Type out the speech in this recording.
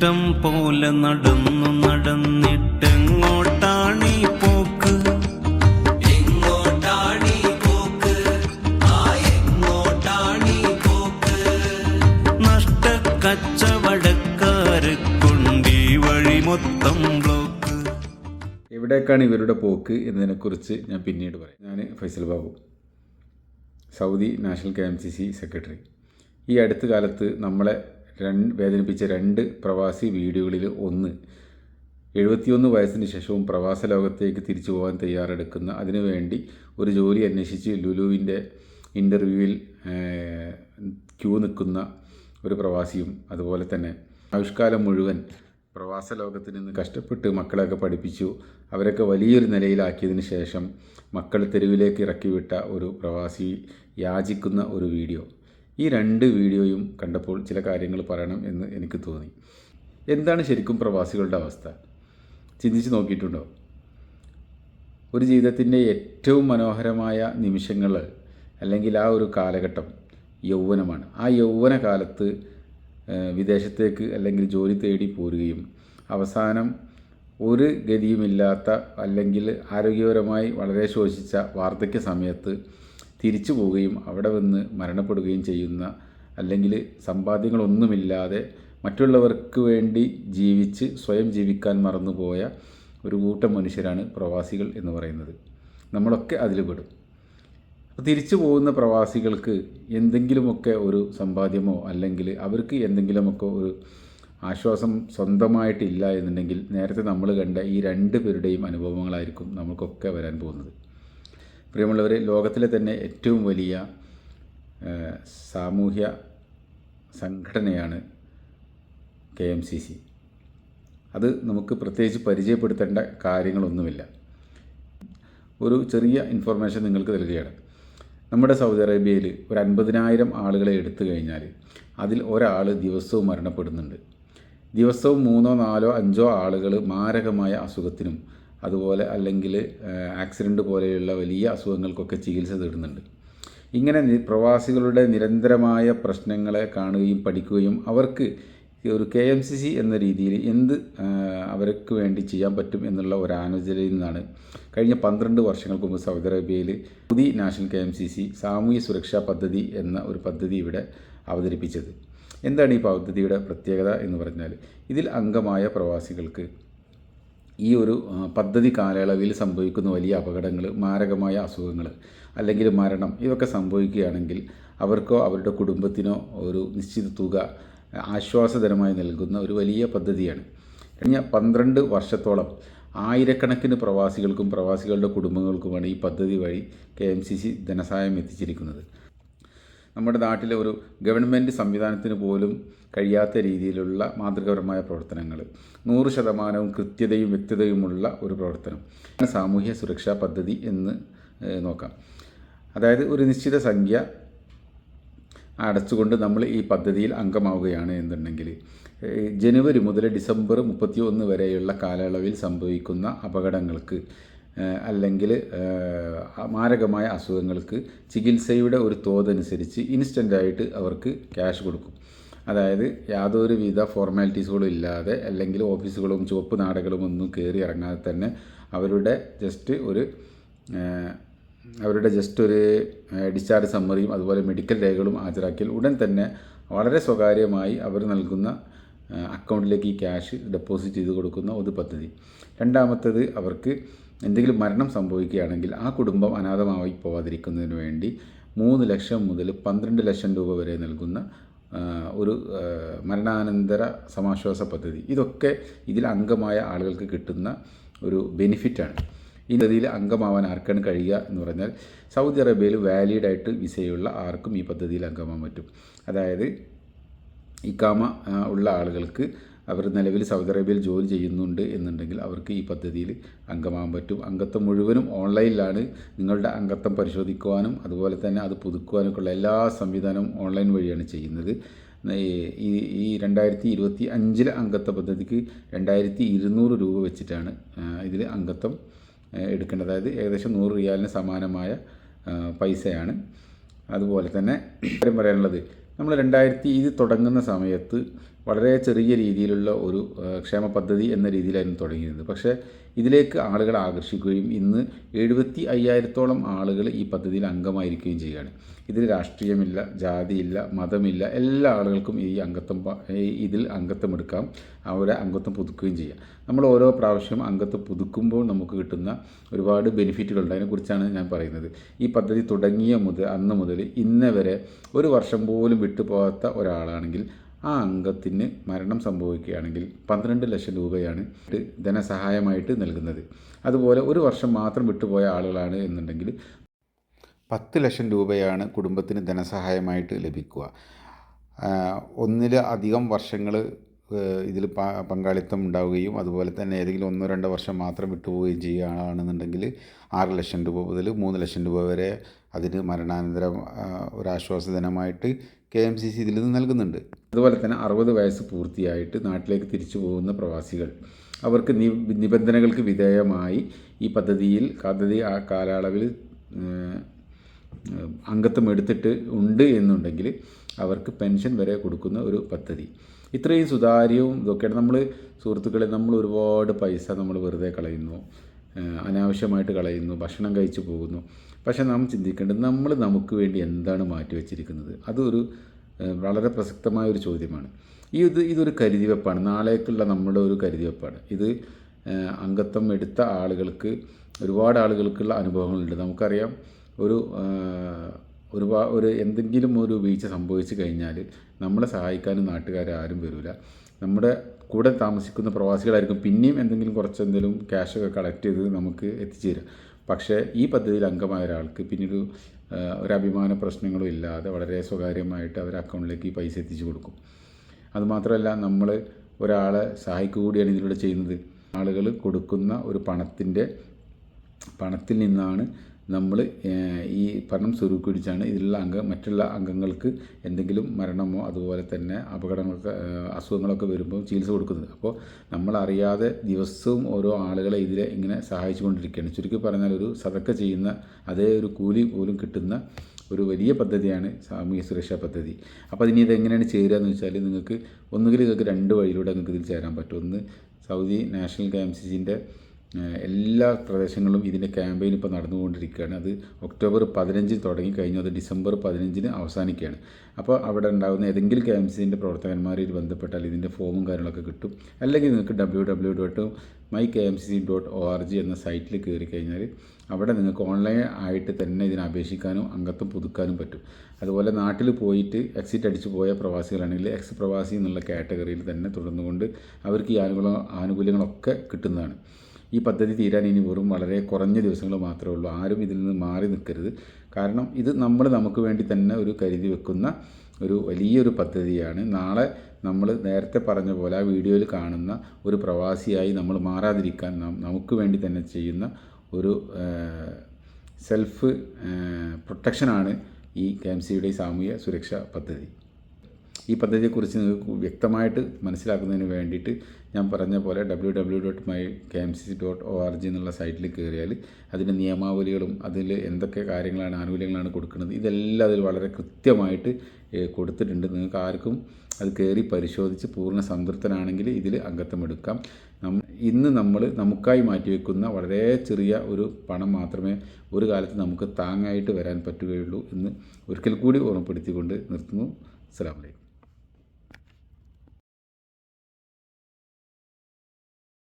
ഇഷ്ടം പോലെ നടന്നു നടന്നിട്ടെങ്ങോട്ടാണീ പോക്ക്? എങ്ങോട്ടാണീ പോക്ക്? ആ എങ്ങോട്ടാണീ പോക്ക്? നഷ്ട കച്ചവടക്കാരെ കൊണ്ടീ വഴി മൊത്തം ബ്ലോക്ക്. എവിടേക്കാണ് ഇവരുടെ പോക്ക് എന്നതിനെക്കുറിച്ച് ഞാൻ പിന്നീട് പറയാം. ഞാൻ Faisal Babu Saudi national K M C C secretary. ഈ അടുത്ത കാലത്ത് നമ്മളെ രണ്ട് വേദനിപ്പിച്ച രണ്ട് പ്രവാസി വീഡിയോകളിൽ ഒന്ന്. എഴുപത്തിയൊന്ന് വയസ്സിന് ശേഷവും പ്രവാസ ലോകത്തേക്ക് തിരിച്ചു പോകാൻ തയ്യാറെടുക്കുന്ന അതിനുവേണ്ടി ഒരു ജോലി അന്വേഷിച്ച് ലുലുവിന്റെ ഇന്റർവ്യൂവിൽ ക്യൂ നിൽക്കുന്ന ഒരു പ്രവാസിയും അതുപോലെ തന്നെ ആയുഷ്കാലം മുഴുവൻ പ്രവാസ ലോകത്ത് നിന്ന് കഷ്ടപ്പെട്ട് മക്കളെയൊക്കെ പഠിപ്പിച്ചു. അവരൊക്കെ വലിയൊരു നിലയിലാക്കിയതിന് ശേഷം മക്കൾ തെരുവിലേക്ക് ഇറക്കിവിട്ട ഒരു പ്രവാസി യാചിക്കുന്ന ഒരു വീഡിയോ. ഈ രണ്ട് വീഡിയോയും കണ്ടപ്പോൾ ചില കാര്യങ്ങൾ പറയണം എന്ന് എനിക്ക് തോന്നി. എന്താണ് ശരിക്കും പ്രവാസികളുടെ അവസ്ഥ? ചിന്തിച്ച് നോക്കിയിട്ടുണ്ടോ? ഒരു ജീവിതത്തിന്റെ ഏറ്റവും മനോഹരമായ നിമിഷങ്ങൾ അല്ലെങ്കിൽ ആ ഒരു കാലഘട്ടം യൗവനമാണ്. ആ യൗവന കാലത്ത് വിദേശത്തേക്ക് അല്ലെങ്കിൽ ജോലി തേടി പോരുകയും അവസാനം ഒരു ഗതിയുമില്ലാത്ത അല്ലെങ്കിൽ ആരോഗ്യപരമായി വളരെ ശോഷിച്ച വാർദ്ധക്യ സമയത്ത് തിരിച്ചു പോവുകയും അവിടെ വന്ന് മരണപ്പെടുകയും ചെയ്യുന്ന അല്ലെങ്കിൽ സമ്പാദ്യങ്ങളൊന്നുമില്ലാതെ മറ്റുള്ളവർക്ക് വേണ്ടി ജീവിച്ച് സ്വയം ജീവിക്കാൻ മറന്നുപോയ ഒരു കൂട്ടം മനുഷ്യരാണ് പ്രവാസികൾ എന്ന് പറയുന്നത്. നമ്മളൊക്കെ അതിൽ പെടും. തിരിച്ചു പോകുന്ന പ്രവാസികൾക്ക് എന്തെങ്കിലുമൊക്കെ ഒരു സമ്പാദ്യമോ അല്ലെങ്കിൽ അവർക്ക് എന്തെങ്കിലുമൊക്കെ ഒരു ആശ്വാസം സ്വന്തമായിട്ടില്ല എന്നുണ്ടെങ്കിൽ നേരത്തെ നമ്മൾ കണ്ട ഈ രണ്ട് പേരുടെയും അനുഭവങ്ങളായിരിക്കും നമുക്കൊക്കെ വരാൻ പോകുന്നത്. പ്രിയമുള്ളവരെ ലോകത്തിലെ തന്നെ ഏറ്റവും വലിയ സാമൂഹ്യ സംഘടനയാണ് കെ എം സി സി. അത് നമുക്ക് പ്രത്യേകിച്ച് പരിചയപ്പെടുത്തേണ്ട കാര്യങ്ങളൊന്നുമില്ല. ഒരു ചെറിയ ഇൻഫർമേഷൻ നിങ്ങൾക്ക് നൽകുകയാണ്. നമ്മുടെ സൗദി അറേബ്യയിൽ ഒരു അൻപതിനായിരം ആളുകളെ എടുത്തു കഴിഞ്ഞാൽ അതിൽ ഒരാൾ ദിവസവും മരണപ്പെടുന്നുണ്ട്. ദിവസവും മൂന്നോ നാലോ അഞ്ചോ ആളുകൾ മാരകമായ അസുഖത്തിനും അതുപോലെ അല്ലെങ്കിൽ ആക്സിഡന്റ് പോലെയുള്ള വലിയ അസുഖങ്ങൾക്കൊക്കെ ചികിത്സ തേടുന്നുണ്ട്. ഇങ്ങനെ പ്രവാസികളുടെ നിരന്തരമായ പ്രശ്നങ്ങളെ കാണുകയും പഠിക്കുകയും അവർക്ക് ഒരു കെ എം സി സി എന്ന രീതിയിൽ എന്ത് അവർക്ക് വേണ്ടി ചെയ്യാൻ പറ്റും എന്നുള്ള ഒരു ആലോചനയിൽ നിന്നാണ് കഴിഞ്ഞ പന്ത്രണ്ട് വർഷങ്ങൾക്ക് മുമ്പ് സൗദി അറേബ്യയിൽ പുതിയ national K M C C സാമൂഹ്യ സുരക്ഷാ പദ്ധതി എന്ന ഒരു പദ്ധതി ഇവിടെ അവതരിപ്പിച്ചത്. എന്താണ് ഈ പദ്ധതിയുടെ പ്രത്യേകത എന്ന് പറഞ്ഞാൽ ഇതിൽ അംഗമായ പ്രവാസികൾക്ക് ഈ ഒരു പദ്ധതി കാലയളവിൽ സംഭവിക്കുന്ന വലിയ അപകടങ്ങൾ മാരകമായ അസുഖങ്ങൾ അല്ലെങ്കിൽ മരണം ഇതൊക്കെ സംഭവിക്കുകയാണെങ്കിൽ അവർക്കോ അവരുടെ കുടുംബത്തിനോ ഒരു നിശ്ചിത തുക ആശ്വാസധനമായി നൽകുന്ന ഒരു വലിയ പദ്ധതിയാണ്. കഴിഞ്ഞ പന്ത്രണ്ട് വർഷത്തോളം ആയിരക്കണക്കിന് പ്രവാസികൾക്കും പ്രവാസികളുടെ കുടുംബങ്ങൾക്കുമാണ് ഈ പദ്ധതി വഴി കെ എം സി സി ധനസഹായം എത്തിച്ചിരിക്കുന്നത്. നമ്മുടെ നാട്ടിലെ ഒരു ഗവൺമെന്റ് സംവിധാനത്തിന് പോലും കഴിയാത്ത രീതിയിലുള്ള മാതൃകാപരമായ പ്രവർത്തനങ്ങൾ. നൂറ് ശതമാനവും കൃത്യതയും വ്യക്തതയുമുള്ള ഒരു പ്രവർത്തനം. സാമൂഹ്യ സുരക്ഷാ പദ്ധതി എന്ന് നോക്കാം. അതായത് ഒരു നിശ്ചിത സംഖ്യ അടച്ചുകൊണ്ട് നമ്മൾ ഈ പദ്ധതിയിൽ അംഗമാവുകയാണ് എന്നുണ്ടെങ്കിൽ ജനുവരി മുതൽ ഡിസംബർ മുപ്പത്തി ഒന്ന് വരെയുള്ള കാലയളവിൽ സംഭവിക്കുന്ന അപകടങ്ങൾക്ക് അല്ലെങ്കിൽ മാരകമായ അസുഖങ്ങൾക്ക് ചികിത്സയുടെ ഒരു തോതനുസരിച്ച് ഇൻസ്റ്റന്റായിട്ട് അവർക്ക് ക്യാഷ് കൊടുക്കും. അതായത് യാതൊരു വിധ ഫോർമാലിറ്റീസുകളും ഇല്ലാതെ അല്ലെങ്കിൽ ഓഫീസുകളും ചുവപ്പ് നാടകളും ഒന്നും കയറി ഇറങ്ങാതെ തന്നെ അവരുടെ ജസ്റ്റ് ഒരു അവരുടെ ജസ്റ്റ് ഒരു ഡിസ്ചാർജ് സമ്മറിയും അതുപോലെ മെഡിക്കൽ രേഖകളും ഹാജരാക്കിയാൽ ഉടൻ തന്നെ വളരെ സ്വകാര്യമായി അവർ നൽകുന്ന അക്കൗണ്ടിലേക്ക് ഈ ക്യാഷ് ഡെപ്പോസിറ്റ് ചെയ്ത് കൊടുക്കുന്ന ഒരു പദ്ധതി. രണ്ടാമത്തത് അവർക്ക് എന്തെങ്കിലും മരണം സംഭവിക്കുകയാണെങ്കിൽ ആ കുടുംബം അനാഥമായി പോവാതിരിക്കുന്നതിന് വേണ്ടി മൂന്ന് ലക്ഷം മുതൽ പന്ത്രണ്ട് ലക്ഷം രൂപ വരെ നൽകുന്ന ഒരു മരണാനന്തര സമാശ്വാസ പദ്ധതി. ഇതൊക്കെ ഇതിൽ അംഗമായ ആളുകൾക്ക് കിട്ടുന്ന ഒരു ബെനിഫിറ്റാണ്. ഈ പദ്ധതിയിൽ അംഗമാവാൻ ആർക്കാണ് കഴിയുക എന്ന് പറഞ്ഞാൽ സൗദി അറേബ്യയിൽ വാലിഡ് ആയിട്ട് വിസയുള്ള ആർക്കും ഈ പദ്ധതിയിൽ അംഗമാവാൻ പറ്റും. അതായത് ഇക്കാമ ഉള്ള ആളുകൾക്ക് അവർ നിലവിൽ സൗദി അറേബ്യയിൽ ജോലി ചെയ്യുന്നുണ്ട് എന്നുണ്ടെങ്കിൽ അവർക്ക് ഈ പദ്ധതിയിൽ അംഗമാകാൻ പറ്റും. അംഗത്വം മുഴുവനും ഓൺലൈനിലാണ് നിങ്ങളുടെ അംഗത്വം പരിശോധിക്കുവാനും അതുപോലെ തന്നെ അത് പുതുക്കുവാനൊക്കെയുള്ള എല്ലാ സംവിധാനവും ഓൺലൈൻ വഴിയാണ് ചെയ്യുന്നത്. ഈ- ഈ രണ്ടായിരത്തി ഇരുപത്തി അഞ്ചിലെ അംഗത്വ പദ്ധതിക്ക് രണ്ടായിരത്തി ഇരുന്നൂറ് രൂപ വെച്ചിട്ടാണ് ഇതിൽ അംഗത്വം എടുക്കേണ്ടത്. അതായത് ഏകദേശം നൂറ് റിയാലിന് സമാനമായ പൈസയാണ്. അതുപോലെ തന്നെ കാര്യം പറയാനുള്ളത് നമ്മൾ രണ്ടായിരത്തി ഇത് തുടങ്ങുന്ന സമയത്ത് വളരെ ചെറിയ രീതിയിലുള്ള ഒരു ക്ഷേമ പദ്ധതി എന്ന രീതിയിലായിരുന്നു തുടങ്ങിയിരുന്നത്. പക്ഷേ ഇതിലേക്ക് ആളുകളെ ആകർഷിക്കുകയും ഇന്ന് എഴുപത്തി അയ്യായിരത്തോളം ആളുകൾ ഈ പദ്ധതിയിൽ അംഗമായിരിക്കുകയും ചെയ്യുകയാണ്. ഇതിൽ രാഷ്ട്രീയമില്ല ജാതിയില്ല മതമില്ല എല്ലാ ആളുകൾക്കും ഈ അംഗത്വം ഇതിൽ അംഗത്വം എടുക്കാം അവരെ അംഗത്വം പുതുക്കുകയും ചെയ്യാം. നമ്മൾ ഓരോ പ്രാവശ്യം അംഗത്വം പുതുക്കുമ്പോൾ നമുക്ക് കിട്ടുന്ന ഒരുപാട് ബെനിഫിറ്റുകളുണ്ട്. അതിനെക്കുറിച്ചാണ് ഞാൻ പറയുന്നത്. ഈ പദ്ധതി തുടങ്ങിയ മുതൽ അന്ന് മുതൽ ഇന്ന് വരെ ഒരു വർഷം പോലും വിട്ടുപോകാത്ത ഒരാളാണെങ്കിൽ ആ അംഗത്തിന് മരണം സംഭവിക്കുകയാണെങ്കിൽ പന്ത്രണ്ട് ലക്ഷം രൂപയാണ് ധനസഹായമായിട്ട് നൽകുന്നത്. അതുപോലെ ഒരു വർഷം മാത്രം വിട്ടുപോയ ആളുകളാണ് എന്നുണ്ടെങ്കിൽ പത്ത് ലക്ഷം രൂപയാണ് കുടുംബത്തിന് ധനസഹായമായിട്ട് ലഭിക്കുക. ഒന്നിലധികം വർഷങ്ങൾ ഇതിൽ പങ്കാളിത്തം ഉണ്ടാവുകയും അതുപോലെ തന്നെ ഏതെങ്കിലും ഒന്നോ രണ്ടോ വർഷം മാത്രം വിട്ടുപോവുകയും ചെയ്യുകയാണെന്നുണ്ടെങ്കിൽ ആറ് ലക്ഷം രൂപ മുതൽ മൂന്ന് ലക്ഷം രൂപ വരെ അതിന് മരണാനന്തര ആ, ഒരു ആശ്വാസധനമായിട്ട് കെ എം സി സി ഇതിൽ നിന്ന് നൽകുന്നുണ്ട്. അതുപോലെ തന്നെ അറുപത് വയസ്സ് പൂർത്തിയായിട്ട് നാട്ടിലേക്ക് തിരിച്ചു പോകുന്ന പ്രവാസികൾ അവർക്ക് നിബന്ധനകൾക്ക് വിധേയമായി ഈ പദ്ധതിയിൽ പദ്ധതി ആ കാലയളവിൽ അംഗത്വം എടുത്തിട്ട് ഉണ്ട് എന്നുണ്ടെങ്കിൽ അവർക്ക് പെൻഷൻ വരെ കൊടുക്കുന്ന ഒരു പദ്ധതി. ഇത്രയും സുതാര്യവും ഇതൊക്കെയാണ്. നമ്മൾ സുഹൃത്തുക്കളെ നമ്മൾ ഒരുപാട് പൈസ നമ്മൾ വെറുതെ കളയുന്നു അനാവശ്യമായിട്ട് കളയുന്നു ഭക്ഷണം കഴിച്ചു പോകുന്നു. പക്ഷേ നാം ചിന്തിക്കേണ്ടത് നമ്മൾ നമുക്ക് വേണ്ടി എന്താണ് മാറ്റിവെച്ചിരിക്കുന്നത് അതൊരു വളരെ പ്രസക്തമായ ഒരു ചോദ്യമാണ്. ഈ ഇത് ഇതൊരു കരുതിവെപ്പാണ്. നാളേക്കുള്ള നമ്മുടെ ഒരു കരുതിവെപ്പാണ്. ഇത് അംഗത്വം എടുത്ത ആളുകൾക്ക് ഒരുപാട് ആളുകൾക്കുള്ള അനുഭവങ്ങളുണ്ട്. നമുക്കറിയാം ഒരു ഒരുപാട് ഒരു എന്തെങ്കിലും ഒരു വീഴ്ച സംഭവിച്ചു കഴിഞ്ഞാൽ നമ്മളെ സഹായിക്കാനും നാട്ടുകാർ ആരും വരില്ല നമ്മുടെ കൂടെ താമസിക്കുന്ന പ്രവാസികളായിരിക്കും പിന്നെയും എന്തെങ്കിലും കുറച്ച് എന്തെങ്കിലും ക്യാഷൊക്കെ കളക്ട് ചെയ്ത് നമുക്ക് എത്തിച്ചേരും. പക്ഷേ ഈ പദ്ധതിയിൽ അംഗമായ ഒരാൾക്ക് പിന്നീട് ഒരു അഭിമാന പ്രശ്നങ്ങളും ഇല്ലാതെ വളരെ സ്വകാര്യമായിട്ട് അവർ അക്കൗണ്ടിലേക്ക് ഈ പൈസ എത്തിച്ചു കൊടുക്കും. അതുമാത്രമല്ല നമ്മൾ ഒരാളെ സഹായിക്കുക കൂടിയാണ് ഇതിലൂടെ ചെയ്യുന്നത്. ആളുകൾ കൊടുക്കുന്ന ഒരു പണത്തിന്റെ പണത്തിൽ നിന്നാണ് നമ്മൾ ഈ പണം സ്വരൂപിടിച്ചാണ് ഇതിലുള്ള അംഗ മറ്റുള്ള അംഗങ്ങൾക്ക് എന്തെങ്കിലും മരണമോ അതുപോലെ തന്നെ അപകടങ്ങളൊക്കെ അസുഖങ്ങളൊക്കെ വരുമ്പോൾ ചികിത്സ കൊടുക്കുന്നത്. അപ്പോൾ നമ്മളറിയാതെ ദിവസവും ഓരോ ആളുകളെ ഇതിലെ ഇങ്ങനെ സഹായിച്ചു കൊണ്ടിരിക്കുകയാണ് ചുരുക്കി പറഞ്ഞാൽ ഒരു സതക്ക ചെയ്യുന്ന അതേ ഒരു കൂലി പോലും കിട്ടുന്ന ഒരു വലിയ പദ്ധതിയാണ് സാമൂഹ്യ സുരക്ഷാ പദ്ധതി. അപ്പോൾ അതിന് ഇതെങ്ങനെയാണ് ചേരുക എന്ന് വെച്ചാൽ നിങ്ങൾക്ക് ഒന്നുകിൽ നിങ്ങൾക്ക് രണ്ട് വഴിയിലൂടെ നിങ്ങൾക്ക് ഇതിൽ ചേരാൻ പറ്റും. ഒന്ന് Saudi national K M C സിന്റെ എല്ലാ പ്രദേശങ്ങളിലും ഇതിന്റെ ക്യാമ്പയിൻ ഇപ്പോൾ നടന്നുകൊണ്ടിരിക്കുകയാണ്. അത് ഒക്ടോബർ പതിനഞ്ചിന് തുടങ്ങി കഴിഞ്ഞു അത് ഡിസംബർ പതിനഞ്ചിന് അവസാനിക്കുകയാണ്. അപ്പോൾ അവിടെ ഉണ്ടാകുന്ന ഏതെങ്കിലും ക്യാമ്പസിന്റെ പ്രവർത്തകന്മാരിൽ ബന്ധപ്പെട്ടാൽ ഇതിന്റെ ഫോമും കാര്യങ്ങളൊക്കെ കിട്ടും. അല്ലെങ്കിൽ നിങ്ങൾക്ക് W W dot my K M C dot O R G എന്ന സൈറ്റിൽ കയറി കഴിഞ്ഞാൽ അവിടെ നിങ്ങൾക്ക് ഓൺലൈൻ ആയിട്ട് തന്നെ ഇതിന് അപേക്ഷിക്കാനും അംഗത്വം പുതുക്കാനും പറ്റും. അതുപോലെ നാട്ടിൽ പോയിട്ട് എക്സിറ്റ് അടിച്ചു പോയ പ്രവാസികളാണെങ്കിൽ എക്സ് പ്രവാസി എന്നുള്ള കാറ്റഗറിയിൽ തന്നെ തുടർന്നുകൊണ്ട് അവർക്ക് ഈ ആനുകൂല ആനുകൂല്യങ്ങളൊക്കെ കിട്ടുന്നതാണ്. ഈ പദ്ധതി തീരാൻ ഇനി വെറും വളരെ കുറഞ്ഞ ദിവസങ്ങൾ മാത്രമേ ഉള്ളൂ. ആരും ഇതിൽ നിന്ന് മാറി നിൽക്കരുത്. കാരണം ഇത് നമ്മൾ നമുക്ക് വേണ്ടി തന്നെ ഒരു കരുതി വെക്കുന്ന ഒരു വലിയൊരു പദ്ധതിയാണ്. നാളെ നമ്മൾ നേരത്തെ പറഞ്ഞ പോലെ ആ വീഡിയോയിൽ കാണുന്ന ഒരു പ്രവാസിയായി നമ്മൾ മാറാതിരിക്കാൻ നമുക്ക് വേണ്ടി തന്നെ ചെയ്യുന്ന ഒരു സെൽഫ് പ്രൊട്ടക്ഷനാണ് ഈ കെ എം സിയുടെ സാമൂഹ്യ സുരക്ഷാ പദ്ധതി. ഈ പദ്ധതിയെക്കുറിച്ച് നിങ്ങൾക്ക് വ്യക്തമായിട്ട് മനസ്സിലാക്കുന്നതിന് വേണ്ടിയിട്ട് ഞാൻ പറഞ്ഞ പോലെ W W dot my K M C dot O R G എന്നുള്ള സൈറ്റിൽ കയറിയാൽ അതിന്റെ നിയമാവലികളും അതിൽ എന്തൊക്കെ കാര്യങ്ങളാണ് ആനുകൂല്യങ്ങളാണ് കൊടുക്കുന്നത് ഇതെല്ലാം അതിൽ വളരെ കൃത്യമായിട്ട് കൊടുത്തിട്ടുണ്ട്. നിങ്ങൾക്ക് ആർക്കും അത് കയറി പരിശോധിച്ച് പൂർണ സംതൃപ്തനാണെങ്കിൽ ഇതിൽ അംഗത്വം എടുക്കാം. ഇന്ന് നമ്മൾ നമുക്കായി മാറ്റിവെക്കുന്ന വളരെ ചെറിയ ഒരു പണം മാത്രമേ ഒരു കാലത്ത് നമുക്ക് താങ്ങായിട്ട് വരാൻ പറ്റുകയുള്ളൂ എന്ന് ഒരിക്കൽ കൂടി ഓർമ്മപ്പെടുത്തിക്കൊണ്ട് നിർത്തുന്നു. അസ്സാം അലൈക്കും.